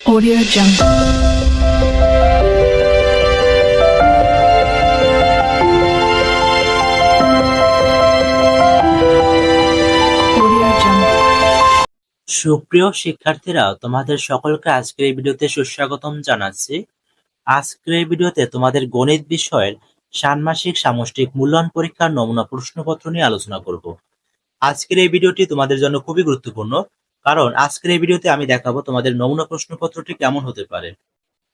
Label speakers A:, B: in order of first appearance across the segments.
A: Audio Jungle.
B: সুপ্রিয় শিক্ষার্থীরা, তোমাদের সকলকে আজকের এই ভিডিওতে সুস্বাগতম জানাচ্ছি। আজকের এই ভিডিওতে তোমাদের গণিত বিষয়ের ষান্মাসিক সামষ্টিক মূল্যায়ন পরীক্ষার নমুনা প্রশ্নপত্র নিয়ে আলোচনা করব। আজকের এই ভিডিওটি তোমাদের জন্য খুবই গুরুত্বপূর্ণ। কারণ আজকের এই ভিডিওতে আমি দেখাবো তোমাদের নমুনা প্রশ্নপত্রটি কেমন হতে পারে।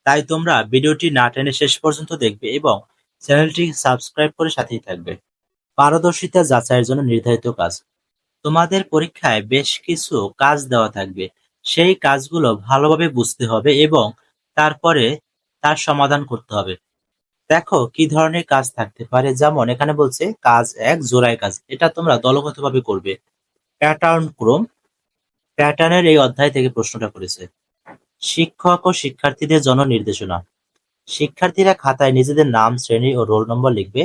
B: তাই তোমরা ভিডিওটি না টেনে শেষ পর্যন্ত দেখবে এবং চ্যানেলটি সাবস্ক্রাইব করে সাথেই থাকবে। পারদর্শিতা যাচাইয়ের জন্য নির্ধারিত কাজ। তোমাদের পরীক্ষায় বেশ কিছু কাজ দেওয়া থাকবে। সেই কাজগুলো ভালোভাবে বুঝতে হবে এবং তারপরে তার সমাধান করতে হবে। দেখো কি ধরনের কাজ থাকতে পারে। যেমন এখানে বলছে, কাজ এক, জোড়ায় কাজ। এটা তোমরা দলগতভাবে করবে। প্যাটার্ন ক্রম প্যাটার্নের এই অধ্যায় থেকে প্রশ্নটা করেছে। শিক্ষক ও শিক্ষার্থীদের জন্য নির্দেশনা। শিক্ষার্থীরা খাতায় নিজেদের নাম, শ্রেণি ও রোল নম্বর লিখবে।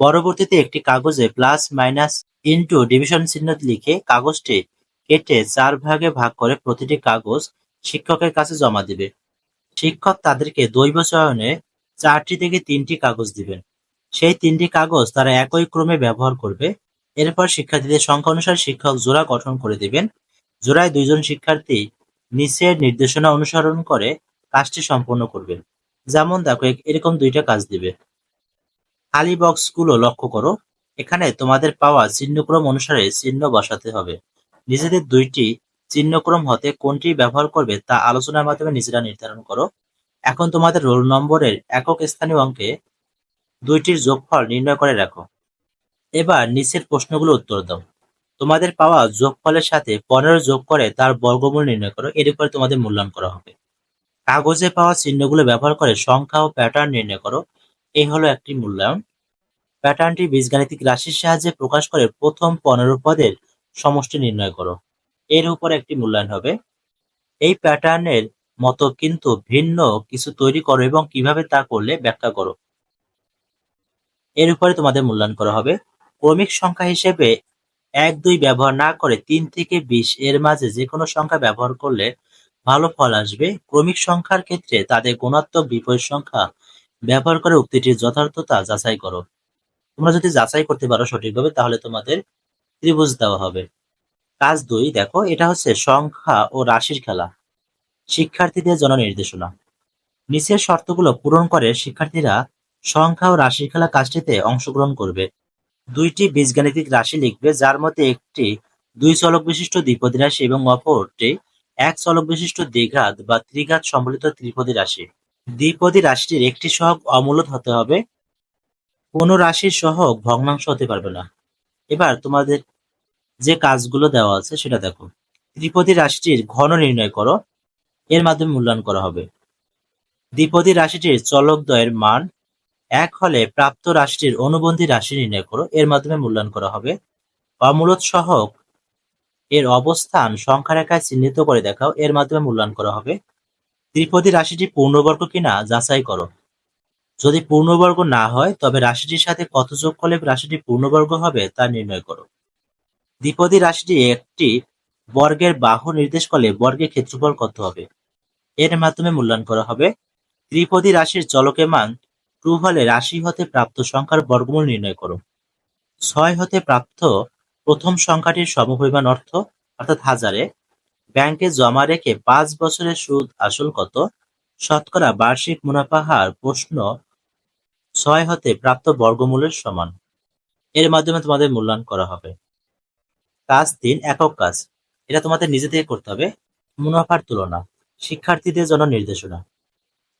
B: পরবর্তীতে একটি কাগজে প্লাস মাইনাস ইনটু ডিভিশন চিহ্ন লিখে কাগজটি কেটে চার ভাগে ভাগ করে প্রতিটি কাগজ শিক্ষকের কাছে জমা দিবে। শিক্ষক তাদেরকে দৈব চয়নে চারটি থেকে তিনটি কাগজ দিবেন। সেই তিনটি কাগজ তারা একই ক্রমে ব্যবহার করবে। এরপর শিক্ষার্থীদের সংখ্যা অনুসারে শিক্ষক জোড়া গঠন করে দিবেন। জোড়ায় দুইজন শিক্ষার্থী নিচের নির্দেশনা অনুসরণ করে কাজটি সম্পন্ন করবে যেমন, দেখো এরকম দুইটা কাজ দিবে। খালি বক্সগুলো লক্ষ্য করো। এখানে তোমাদের পাওয়া চিহ্নক্রম অনুসারে চিহ্ন বসাতে হবে। নিজেদের দুইটি চিহ্নক্রম হতে কোনটি ব্যবহার করবে তা আলোচনার মাধ্যমে নিজেরা নির্ধারণ করো। এখন তোমাদের রোল নম্বরের একক স্থানীয় অঙ্কে দুইটির যোগফল নির্ণয় করে রাখো। এবার নিচের প্রশ্নগুলো উত্তর দাও। তোমাদের পাওয়া যোগফলের সাথে পনেরো যোগ করে তার বর্গমূল নির্ণয় করো, এর উপরে তোমাদের মূল্যায়ন করা হবে। কাগজে পাওয়া চিহ্নগুলো ব্যবহার করে সংখ্যা ও প্যাটার্ন নির্ণয় করো। এই হলো একটি মূল্যায়ন। প্যাটার্নটি বীজগাণিতিক রাশির সাহায্যে প্রকাশ করে প্রথম পনেরো পদের সমষ্টি নির্ণয় করো। এর উপর একটি মূল্যায়ন হবে। এই প্যাটার্নের মতো কিন্তু ভিন্ন কিছু তৈরি করো এবং কীভাবে তা করলে ব্যাখ্যা করো। এর উপরে তোমাদের মূল্যায়ন করা হবে। ক্রমিক সংখ্যা হিসেবে এক দুই ব্যবহার না করে তিন থেকে বিশ এর মাঝে যে কোনো সংখ্যা ব্যবহার করলে ভালো ফল আসবে। ক্রমিক সংখ্যার ক্ষেত্রে তাদের গুণাত্মক বিপরীত সংখ্যা ব্যবহার করে উক্তিটির যথার্থতা যাচাই করো। তোমরা যদি যাচাই করতে পারো সঠিকভাবে, তাহলে তোমাদের ত্রিভুজ দেওয়া হবে। কাজ দুই, দেখো, এটা হচ্ছে সংখ্যা ও রাশির খেলা। শিক্ষার্থীদের জন্য নির্দেশনা নিচের শর্তগুলো পূরণ করে শিক্ষার্থীরা সংখ্যা ও রাশির খেলা কাজটিতে অংশগ্রহণ করবে। দুইটি বীজগাণিতিক রাশি লিখবে, যার মধ্যে একটি দুই চলক বিশিষ্ট দ্বিপদী রাশি এবং অপরটি এক চলক বিশিষ্ট দ্বিঘাত বা ত্রিঘাত সম্বলিত ত্রিপদী রাশি। দ্বিপদী রাশিটির একটি সহগ অমূলত হতে হবে। কোনো রাশির সহগ ভগ্নাংশ হতে পারবে না। এবার তোমাদের যে কাজগুলো দেওয়া আছে সেটা দেখো। ত্রিপদী রাশিটির ঘন নির্ণয় করো। এর মাধ্যমে মূল্যায়ন করা হবে। দ্বিপদী রাশিটির চলকদ্বয়ের মান এক হলে প্রাপ্ত রাশিটির অনুবন্ধী রাশি নির্ণয় করো। এর মাধ্যমে মূল্যায়ন করা হবে। অমূলত সহগ এর অবস্থান সংখ্যা রেখায় চিহ্নিত করে দেখাও। এর মাধ্যমে মূল্যায়ন করা হবে। ত্রিপদী রাশিটি পূর্ণবর্গ কিনা যাচাই করো। যদি পূর্ণবর্গ না হয়, তবে রাশিটির সাথে কত যোগ করলে রাশিটি পূর্ণবর্গ হবে তা নির্ণয় করো। দ্বিপদী রাশিটি একটি বর্গের বাহু নির্দেশ করলে বর্গের ক্ষেত্রফল কত হবে? এর মাধ্যমে মূল্যায়ন করা হবে। ত্রিপদী রাশির চলকের মান ট্রু হলে রাশি হতে প্রাপ্ত সংখ্যার বর্গমূল নির্ণয় করো। ছয় হতে প্রাপ্ত প্রথম সংখ্যাটির সমপরিমাণ অর্থ, অর্থাৎ হাজারে, ব্যাংকে জমা রেখে পাঁচ বছরের সুদ আসল কত? শতকরা বার্ষিক মুনাফা হার প্রশ্ন ছয় হতে প্রাপ্ত বর্গমূলের সমান। এর মাধ্যমে তোমাদের মূল্যায়ন করা হবে। কাজ তিন, একক কাজ। এটা তোমাদের নিজে থেকে করতে হবে, মুনাফার তুলনা, শিক্ষার্থীদের জন্য নির্দেশনা।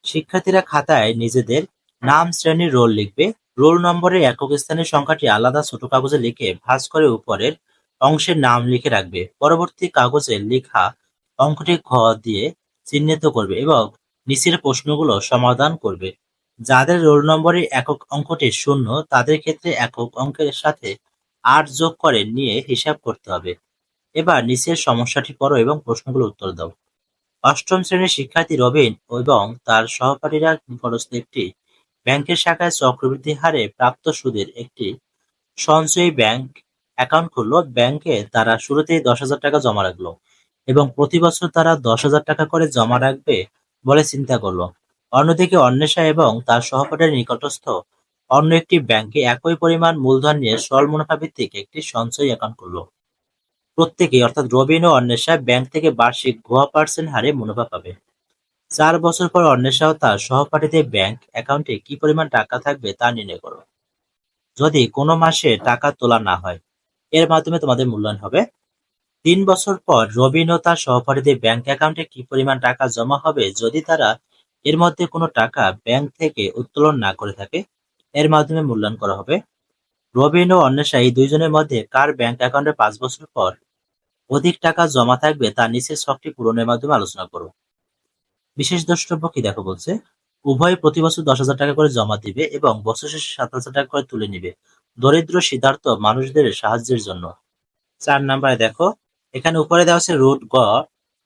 B: শিক্ষার্থীরা খাতায় নিজেদের নাম শ্রেণির রোল লিখবে। রোল নম্বরের একক স্থানের সংখ্যাটি আলাদা ছোট কাগজে লিখে ভাঁজ করে উপরের অংশের নাম লিখে রাখবে। পরবর্তী কাগজে লেখা অঙ্কটি ঘ দিয়ে চিহ্নিত করবে এবং নিচের প্রশ্নগুলো সমাধান করবে। যাদের রোল নম্বরের একক অঙ্কটি শূন্য, তাদের ক্ষেত্রে একক অঙ্কের সাথে আট যোগ করে নিয়ে হিসাব করতে হবে। এবার নিচের সমস্যাটি পড়ো এবং প্রশ্নগুলো উত্তর দাও। অষ্টম শ্রেণির শিক্ষার্থী রবিন এবং তার সহপাঠীরা নিকটস্থ একটি ব্যাংকের শাখায় চক্রবৃদ্ধি হারে প্রাপ্ত সুদের একটি সঞ্চয়ী ব্যাংক অ্যাকাউন্ট খুললো। ব্যাংকে তারা শুরুতেই দশ হাজার টাকা জমা রাখল এবং প্রতি বছর তারা দশ হাজার টাকা করে জমা রাখবে বলে চিন্তা করল। অন্যদিকে অন্বেষা এবং তার সহপাঠীর নিকটস্থ অন্য একটি ব্যাংকে একই পরিমাণ মূলধন নিয়ে সরল মুনাফা একটি সঞ্চয় অ্যাকাউন্ট করল প্রত্যেকে অর্থাৎ রবিন ও অন্বেষা, ব্যাংক থেকে বার্ষিক গোয়া পার্সেন্ট হারে মুনাফা পাবে। চার বছর পর অন্বেষা ও তার সহপাঠীদের ব্যাংক অ্যাকাউন্টে কি পরিমাণ টাকা থাকবে তা নির্ণয় করো। যদি কোনো মাসে টাকা তোলা না হয়, এর মাধ্যমে তোমাদের মূল্যায়ন হবে। তিন বছর পর রবিন ও তার সহপাঠীদের ব্যাংক অ্যাকাউন্টে কি পরিমাণ টাকা জমা হবে যদি তারা এর মধ্যে কোনো টাকা ব্যাংক থেকে উত্তোলন না করে থাকে, এর মাধ্যমে মূল্যায়ন করা হবে। রবিন ও অন্বেষা এই দুইজনের মধ্যে কার ব্যাংক অ্যাকাউন্টে পাঁচ বছর পর অধিক টাকা জমা থাকবে তা নিচের ছকটি পূরণের মাধ্যমে আলোচনা করো। বিশেষ দ্রষ্টব্য কি দেখো বলছে? উভয় প্রতি বছর দশ হাজার টাকা করে জমা দিবে এবং বছর শেষে সাত হাজার টাকা করে তুলে নিবে। দরিদ্র, সিদ্ধার্থ মানুষদের সাহায্যের জন্য। চার নাম্বারে দেখো, এখানে উপরে দেওয়া আছে রুট গ,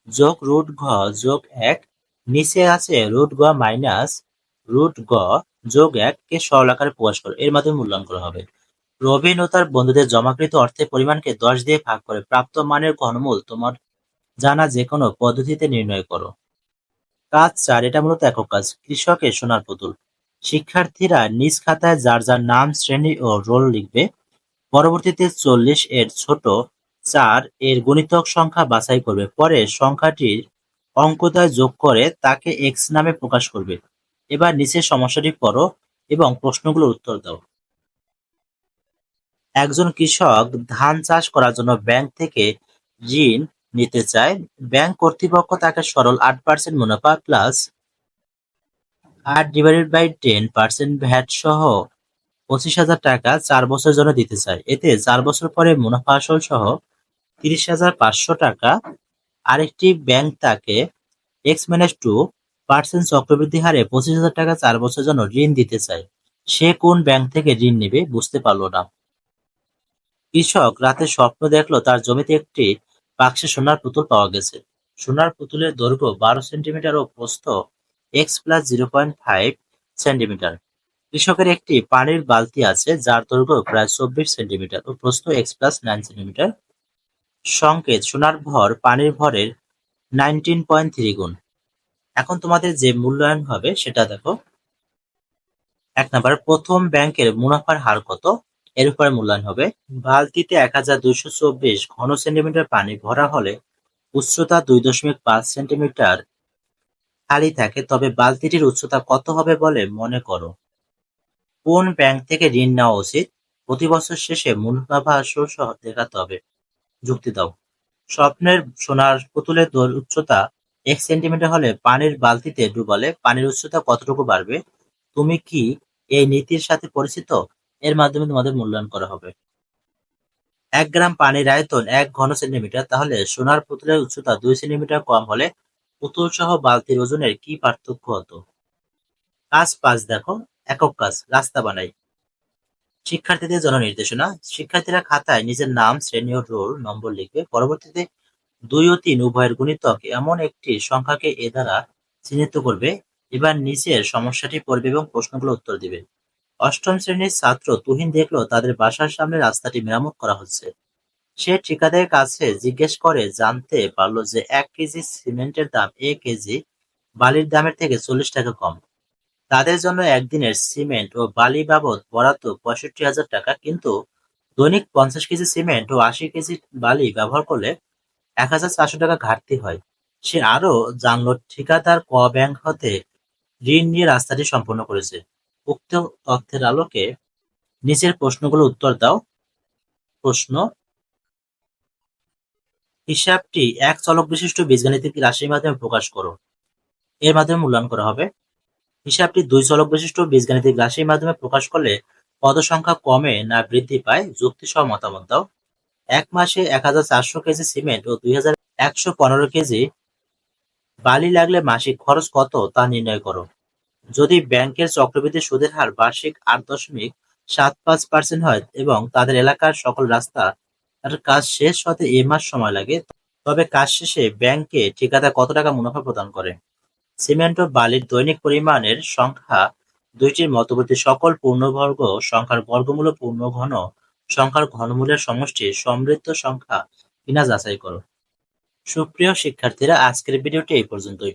B: যোগ রুট ঘ, যোগ এক। নিচে আছে রুট গ মাইনাস রুট গ, যোগ এক কে সরল আকারে প্রকাশ করো। এর মাধ্যমে মূল্যায়ন করা হবে। রবিন ও তার বন্ধুদের জমাকৃত অর্থের পরিমাণকে দশ দিয়ে ভাগ করে। প্রাপ্ত মানের ঘনমূল তোমার জানা যে কোনো পদ্ধতিতে নির্ণয় করো। কাজ চার, এটা মূলত একক কাজ, কৃষকের সোনার পুতুল। শিক্ষার্থীরা নিজ খাতায় যার যার নাম, শ্রেণি ও রোল লিখবে। পরবর্তীতে চল্লিশ এর ছোট চার এর গুণিতক সংখ্যা বাছাই করবে। পরে সংখ্যাটির অঙ্কদয় যোগ করে তাকে এক্স নামে প্রকাশ করবে। এবার নিচের সমস্যাটি পড়ো এবং প্রশ্নগুলোর উত্তর দাও। একজন কৃষক ধান চাষ করার জন্য ব্যাংক থেকে ঋণ নিতে চায়। ব্যাংক কর্তৃপক্ষ তাকে সরল আট পার্সেন্ট মুনাফা প্লাস আট divided by ten percent VAT সহ পঁচিশ হাজার টাকা চার বছরের জন্য দিতে চায়। এতে চার বছর পরে মুনাফা আসল সহ তিরিশ হাজার পাঁচশো টাকা। আরেকটি ব্যাংক তাকে এক্স মাইনাস টু পার্সেন্ট চক্রবৃদ্ধি হারে পঁচিশ হাজার টাকা চার বছরের জন্য ঋণ দিতে চায়। সে কোন ব্যাংক থেকে ঋণ নেবে বুঝতে পারল না। কৃষক রাতে স্বপ্ন দেখল তার জমিতে একটি বাক্সে সোনার পুতুল পাওয়া গেছে। সোনার পুতুলের দৈর্ঘ্য বারো সেন্টিমিটার ও প্রস্থ X plus zero point five centimetre কৃষকের একটি পানির বালতি আছে, যার দৈর্ঘ্য প্রায় চব্বিশ সেন্টিমিটার ও প্রস্থ এক্স প্লাস নাইন সেন্টিমিটার সংকেত, সোনার ভর, পানির ভরের নাইনটিন পয়েন্ট থ্রি গুণ। এখন তোমাদের যে মূল্যায়ন হবে সেটা দেখো। এক নাম্বার প্রথম ব্যাংকের মুনাফার হার কত? এর উপরে মূল্যায়ন হবে। বালতিতে এক হাজার দুইশো চব্বিশ ঘন সেন্টিমিটার পানি ভরা হলে উচ্চতা দুই দশমিক পাঁচ সেন্টিমিটার খালি থাকে, তবে বালতিটির উচ্চতা কত হবে বলে মনে করো। কোন ব্যাংক থেকে ঋণ নেওয়া উচিত? প্রতি বছর শেষে আসল সহ দেখাতে হবে। যুক্তি দাও। স্বপ্নের সোনার পুতুলের উচ্চতা এক সেন্টিমিটার হলে পানির বালতিতে ডুবালে পানির উচ্চতা কতটুকু বাড়বে? তুমি কি এই নীতির সাথে পরিচিত? এর মাধ্যমে তোমাদের মূল্যায়ন করা হবে। এক গ্রাম পানির আয়তন এক ঘন সেন্টিমিটার, তাহলে সোনার পুতুলের উচ্চতা দুই সেন্টিমিটার কম হলে পুতুল সহ বালতির ওজনের কি পার্থক্য হতো? কাজ পাঁচ দেখো, একক কাজ, রাস্তা বানাই। শিক্ষার্থীদের জন্য নির্দেশনা শিক্ষার্থীরা খাতায় নিজের নাম, শ্রেণি ও রোল নম্বর লিখবে। পরবর্তীতে দুই ও তিন উভয়ের গুণিতক এমন একটি সংখ্যাকে এ দ্বারা চিহ্নিত করবে, এবার নিচের সমস্যাটি পড়বে এবং প্রশ্নগুলো উত্তর দিবে। অষ্টম শ্রেণির ছাত্র তুহিন দেখল তাদের বাসার সামনে রাস্তাটি মেরামত করা হচ্ছে। সে ঠিকাদারের কাছে জিজ্ঞেস করে, জানতে পারল যে এক কেজি সিমেন্টের দাম এ কেজি বালির দামের থেকে চল্লিশ টাকা কম। তাদের জন্য একদিনের সিমেন্ট ও বালি বাবদ বরাদ্দ পঁয়ষট্টি হাজার টাকা, কিন্তু দৈনিক পঞ্চাশ কেজি সিমেন্ট ও আশি কেজি বালি ব্যবহার করলে এক হাজার চারশো টাকা ঘাটতি হয়। সে আরও জানলো, ঠিকাদার ক ব্যাংক হতে ঋণ নিয়ে রাস্তাটি সম্পন্ন করেছে। উক্ত তথ্যের আলোকে নিচের প্রশ্নগুলো উত্তর দাও। প্রশ্ন, হিসাবটি এক চলক বিশিষ্ট বীজগাণিতিক রাশির মাধ্যমে প্রকাশ করো। এর মাধ্যমে মূল্যায়ন করা হবে। হিসাবটি দুই চলক বিশিষ্ট বীজগাণিতিক রাশির মাধ্যমে প্রকাশ করলে পদ সংখ্যা কমে না বৃদ্ধি পায় যুক্তি সহ মতামত দাও। এক মাসে এক হাজার চারশো কেজি সিমেন্ট ও দুই হাজার একশো পনেরো কেজি বালি লাগলে মাসিক খরচ কত তা নির্ণয় করো। যদি ব্যাংকের চক্রবৃদ্ধি সুদের হার বার্ষিক আট দশমিক সাত পাঁচ পার্সেন্ট হয় এবং তাদের এলাকার সকল রাস্তা তার কাজ শেষ হতে এ মাস সময় লাগে, তবে কাজ শেষে ব্যাংকে ঠিকাদার কত টাকা মুনাফা প্রদান করে? সিমেন্ট ও বালির দৈনিক পরিমাণের সংখ্যা দুইটির মধ্যবর্তী সকল পূর্ণবর্গ সংখ্যার বর্গমূল পূর্ণ ঘন সংখ্যার ঘনমূলের সমষ্টি সমৃদ্ধ সংখ্যা কিনা যাচাই করো। সুপ্রিয় শিক্ষার্থীরা, আজকের ভিডিওটি এই পর্যন্তই।